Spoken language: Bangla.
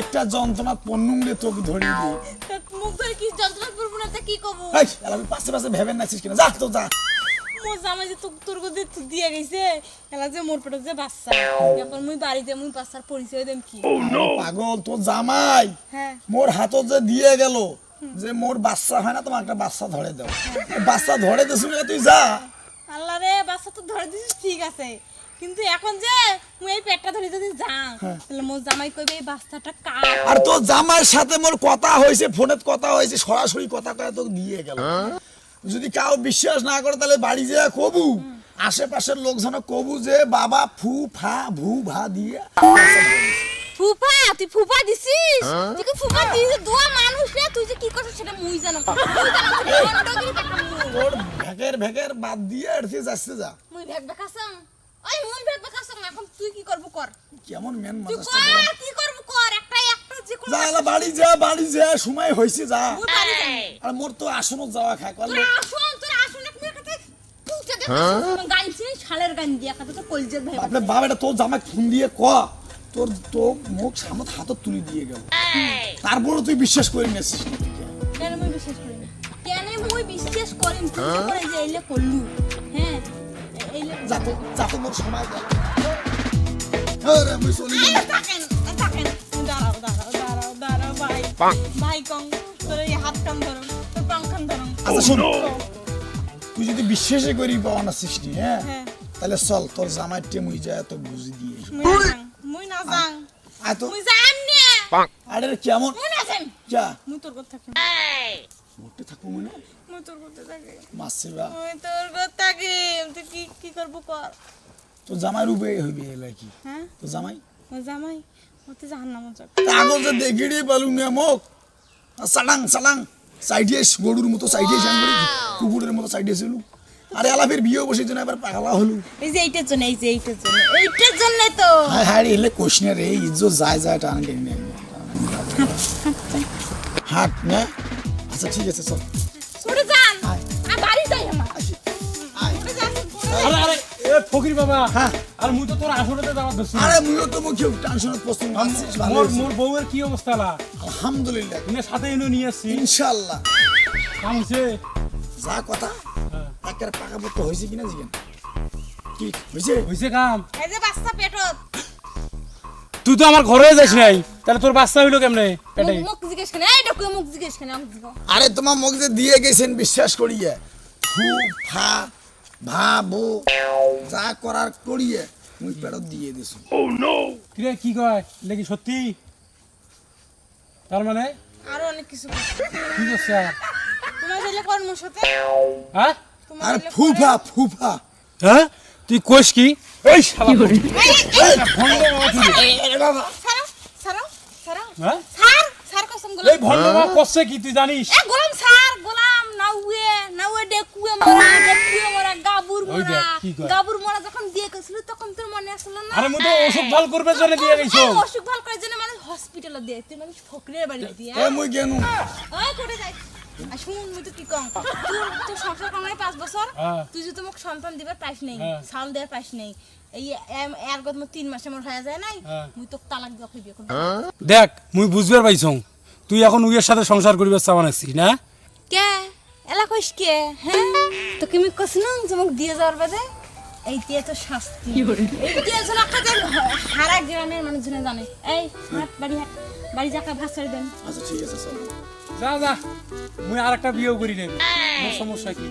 একটা যন্ত্রণা তোকে ধরিয়ে দিই? মুখ ধরে কি যন্ত্রণা করব না তা কি করব এই আমি পাশে পাশে ভেবেন নাছিস কিনা? যা তো যা। মোর জামাই যে তোর তোর গদি দিয়ে গেছে এলা যে মোর পেটে যে বাচ্চা। এখন মুই বাড়িতে মুই বাচ্চার পরিচয় দেম কি? পাগল তোর জামাই হ্যাঁ। মোর হাতত যে দিয়ে গেল যে মোর বাচ্চা হয় না তোমার একটা বাচ্চা ধরে দাও। বাচ্চা ধরে দিস তুই যা। আল্লাহ রে বাচ্চা তো ধরে দিছিস ঠিক আছে। কিন্তু এখন যে মুই এই পেটটা ধরে যদি যাও তাহলে মোর জামাই কইবে এই বাচ্চাটা কার? আর তোর জামাইয়ের সাথে মোর কথা হয়েছে ফোনে কথা হয়েছে সরাসরি কথা কয়ে তোকে দিয়ে গেল। যদি কাউ বিশ্বাস না করে তাহলে বাড়ি যে কবু। আশেপাশের লোকজন কবু যে বাবা ফু ফা ভু ভা দিয়ে। ফুফা তুই ফুফা দিছিস? তুই কি ফুফা দিছিস দোয়া মানুষ রে তুই যে কি করছিস সেটা মুই জানো। মুই জানো। তোর ভেকের ভেকের বাদ দিয়ে এড়তে যাচ্ছে যা। মুই ভেক বেকাসাম ওই মুই ভেক বেকাসাম এখন তুই কি করব কর? কেমন মেন তুই কর কি করব কর? একটা একটা যে কোনো যা বাড়ি যা বাড়ি যা সময় হয়েছে যা। আর মোর তো আসনত যাওয়া খায় তোর করলে আসুন তোর আসুন এক মিনিট কাছে পুঁতে দে। গান ছিনি শালের গান দিয়া কাছে তো কলজের ভাই আপনি বাবা এটা তোর জামা খুন দিয়ে ক? তোর তো মুখ সামত হাতত তুলি দিয়ে গেল। তারপরে তুই বিশ্বাস করে নিয়েছিস না কেন মুই বিশ্বাস করি বিশ্বাস করিম তুই করে যে এইলে করলু। হ্যাঁ এ- যাতে যাতে মোর সময় যায়। আরে আমি চলি এই থাকেন থাকেন। দাঁড়াও দাঁড়াও দাঁড়াও দাঁড়াও ভাই। ভাই কং তোর এই হাত কান ধরো তোর পাং কান ধরো আচ্ছা শোন। তুই যদি বিশ্বাসই করি পাওয়া না সৃষ্টি হ্যাঁ? হ্যাঁ। তাহলে চল তোর জামাই টেমুই যায় তো বুঝি দিয়ে। মুই না যাং, মুই যাম নে। আরে কেমন? মুই না যাম যা। মুই তোর কথা থাকি মোটে থাকব মনে? মুই তোর কথা থাকি। মাসে বা মুই তোর কথা থাকি। তুই কি কি করব কর। তোর জামাই রূপে হইবে এলাই কি? হ্যাঁ? জামাই? মুই জামাই? জাহান্নাম না মোক। সালাং সালাং। সাইডে গরুর মতো সাইডে যান কুকুরের মতো সাইডে ছিল আরে আলাপের বিয়ে বসে জন্য এবার পাগলা হলু। এই যে এইটার জন্য এই যে এইটার জন্য এইটার জন্য তো। হায় হায় এলে কোশনে রে ইজ্জো যায় যায় টান টেনে হাট না। আচ্ছা ঠিক আছে চল। ছুটে যান। আয়। আর বাড়ি যাই আমার। আরে আরে এ ফকির বাবা। হ্যাঁ। আর মুই তো তোর আসরতে যাওয়ার দোষ আরে মুইও তো মুখে ভালো মোর মোর বউয়ের কি অবস্থা লা? আলহামদুলিল্লাহ। ইনে সাথে এনে নিয়ে আসছি। ইনশাআল্লাহ। কামছে। যা কথা হ্যাঁ। একের পাকা পত্র হয়েছে কিনা কি হয়েছে? হইছে কাম। এই যে বাচ্চা পেটত তুই তো আমার ঘরে যাস নাই। তাহলে তোর বাচ্চা হইল কেমনে? পেটে। মুখ মুখ জিজ্ঞেস কেন আরে তোমার মুখ যে দিয়ে গেছেন বিশ্বাস করিয়ে। ফু ফা ভা বো যা করার করিয়ে মুই পেড়ত দিয়ে দিছো কিরে কি কয়? লেকি সত্যি? তার মানে? আরও অনেক কিছু। কি করছে? তোমার ছেলে কোন মোর সাথে হ্যাঁ আর ফুফা ফুফা। হ্যাঁ? তুই কোষ কি? এই শালা এই, বাবা। ছাড়ো ছাড়ো ছাড়ো। হ্যাঁ? এই ভন্ড বাবা করছে কি তুই জানিস? এ গোলাম ছাড় গোলাম নাউয়ে নাউয়ে ডেকুয়ে মরা ডেকুয়ে মরা গাবুর মরা। গাবুর মরা যখন দিয়ে গেছিল তখন তোর মনে আসলো না? আরে মুই তো অসুখ ভালো করবে জন্য দিয়ে গেছো এই অসুখ ভালো করার জন্য মানুষ হসপিটালে দিয়ে তুই মানুষ ফকরের বাড়ি দিয়ে এ মুই কেন ওই করে যাই। শুন মুই তো কি কম? তোর তোর সংসার কামাই পাঁচ বছর। হ্যাঁ। তুই যদি মোক সন্তান দিবার পাইস নেই হ্যাঁ। চাউল দেওয়ার পাইস নেই। এই এম- এর গত মোর তিন মাসে মোর হয়ে যায় নাই হ্যাঁ। মুই তালাক দিয়া খুবই এখন দেখ মুই বুঝবার পাইছং। তুই এখন উইয়ের সাথে সংসার করিবে চাওয়া নাছিস না? কে? এলা কইস কে? হ্যাঁ? তো কি আমি কছ না যে মোক দিয়ে যাওয়ার বাদে এই দিয়ে তো শাস্তি এই দিয়ে আসলে একটা দেন হারা গ্রামের মানুষজন জানে। এই হাট বাড়ি হাট বাড়ি যাকা ভাত ছেড়ে দেন। আচ্ছা ঠিক আছে চল যা যা মুই আরেকটা বিয়ে করি নেব সমস্যা কি?